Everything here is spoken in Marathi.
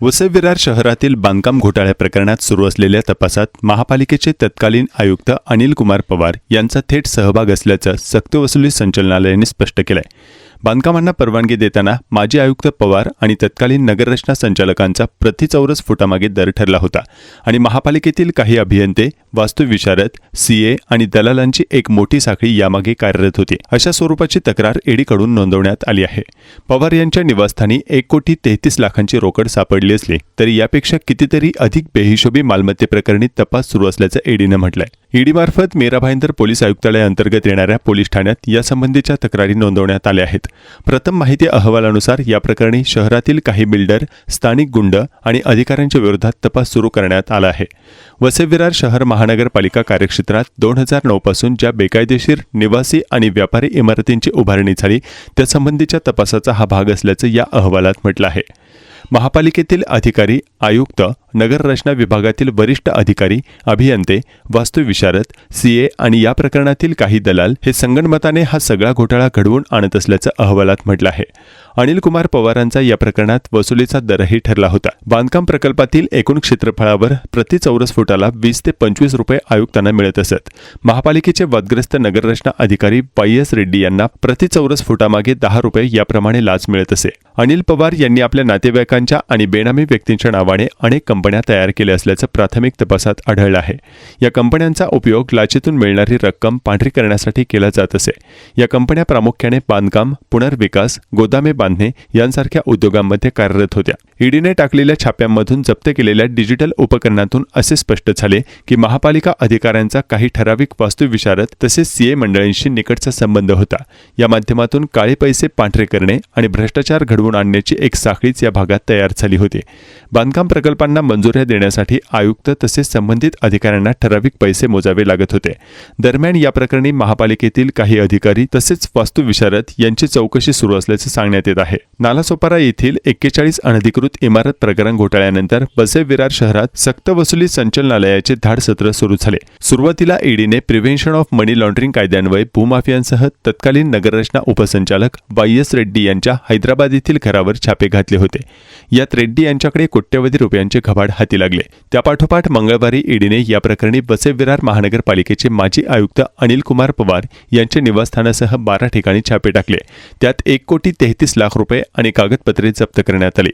वसई विरार शहरातील बांधकाम घोटाळ्या प्रकरणात सुरू असलेल्या तपासात महापालिकेचे तत्कालीन आयुक्त अनिल कुमार पवार यांचा थेट सहभाग असल्याचं सक्तवसुली संचालनालयाने स्पष्ट केलंय. बांधकामांना परवानगी देताना माजी आयुक्त पवार आणि तत्कालीन नगररचना संचालकांचा प्रति चौरस फुटामागे दर ठरला होता आणि महापालिकेतील काही अभियंते वास्तुविशारद सीए आणि दलालांची एक मोठी साखळी यामागे कार्यरत होती. अशा स्वरूपाची तक्रार ईडीकडून नोंदवण्यात आली आहे. पवार यांच्या निवासस्थानी एक कोटी तेहतीस लाखांची रोकड सापडली असली तरी यापेक्षा कितीतरी अधिक बेहिशोबी मालमत्तेप्रकरणी तपास सुरू असल्याचं ईडीनं म्हटलंय. ईडीमार्फत मीरा भाईंदर पोलीस आयुक्तालयाअंतर्गत येणाऱ्या पोलीस ठाण्यात यासंबंधीच्या तक्रारी नोंदवण्यात आल्या आहेत. प्रथम माहिती अहवालानुसार या प्रकरणी शहरातील काही बिल्डर स्थानिक गुंड आणि अधिकाऱ्यांच्या विरोधात तपास सुरू करण्यात आला आहे. वसई विरार शहर महानगरपालिका कार्यक्षेत्रात दोन हजार नऊ पासून ज्या बेकायदेशीर निवासी आणि व्यापारी इमारतींची उभारणी झाली त्यासंबंधीच्या तपासाचा हा भाग असल्याचं या अहवालात म्हटलं आहे. महापालिकेतील अधिकारी आयुक्त नगररचना विभागातील वरिष्ठ अधिकारी अभियंते वास्तुविशारद सीए आणि या प्रकरणातील काही दलाल हे संगणमताने हा सगळा घोटाळा घडवून आणत असल्याचं अहवालात म्हटलं आहे. अनिल कुमार पवारांचा या प्रकरणात वसुलीचा दरही ठरला होता. बांधकाम प्रकल्पातील एकूण क्षेत्रफळावर प्रति चौरस फुटाला वीस ते पंचवीस रुपये आयुक्तांना मिळत असत. महापालिकेचे वादग्रस्त नगररचना अधिकारी वाय एस रेड्डी यांना प्रति चौरस फुटामागे दहा रुपये याप्रमाणे लाच मिळत असे. अनिल पवार यांनी आपल्या नातेवाईकांच्या आणि बेनामी व्यक्तींच्या नावाने अनेक कंपन्या तयार केल्या असल्याचं प्राथमिक तपासात आढळलं आहे. या कंपन्यांचा उपयोग लाचेतून मिळणारी रक्कम पांढरी करण्यासाठी केला जात असे. या कंपन्या प्रामुख्याने बांधकाम पुनर्विकास गोदामे बांधणे यांसारख्या उद्योगांमध्ये कार्यरत होत्या. ईडीने टाकलेल्या छाप्यांमधून जप्त केलेल्या डिजिटल उपकरणातून असे स्पष्ट झाले की महापालिका अधिकाऱ्यांचा काही ठराविक वास्तुविशारद तसेच सीए मंडळींशी निकटचा संबंध होता. या माध्यमातून काळे पैसे पांढरे करणे आणि भ्रष्टाचार घडवून आणण्याची एक साखळीच या भागात तयार झाली होती. बांधकाम प्रकल्पांना मंजुऱ्या देण्यासाठी आयुक्त तसेच संबंधित अधिकाऱ्यांना ठराविक पैसे मोजावे लागत होते. दरम्यान या प्रकरणी महापालिकेतील काही अधिकारी तसेच वास्तुविशारद यांची चौकशी सुरू असल्याचे सांगण्यात येत आहे. नालासोपारा येथील एक्केचाळीस अनधिकृत इमारत प्रकरण घोटाळ्यानंतर बसे विरार शहरात सक्तवसुली संचलनालयाचे धाड सत्र सुरू झाले. सुरुवातीला ईडीने प्रिव्हेन्शन ऑफ मनी लॉन्ड्रिंग कायद्यान्वये भूमाफियांसह तत्कालीन नगररचना उपसंचालक वाय एस रेड्डी यांच्या हैदराबाद येथील घरावर छापे घातले होते. यात रेड्डी यांच्याकडे कोट्यवधी रुपयांचे आव्हाड हाती लागले. त्यापाठोपाठ मंगळवारी ईडीने या प्रकरणी वसई विरार महानगरपालिकेचे माजी आयुक्त अनिल कुमार पवार यांच्या निवासस्थानासह बारा ठिकाणी छापे टाकले. त्यात एक कोटी तेहतीस लाख रुपये आणि कागदपत्रे जप्त करण्यात आली.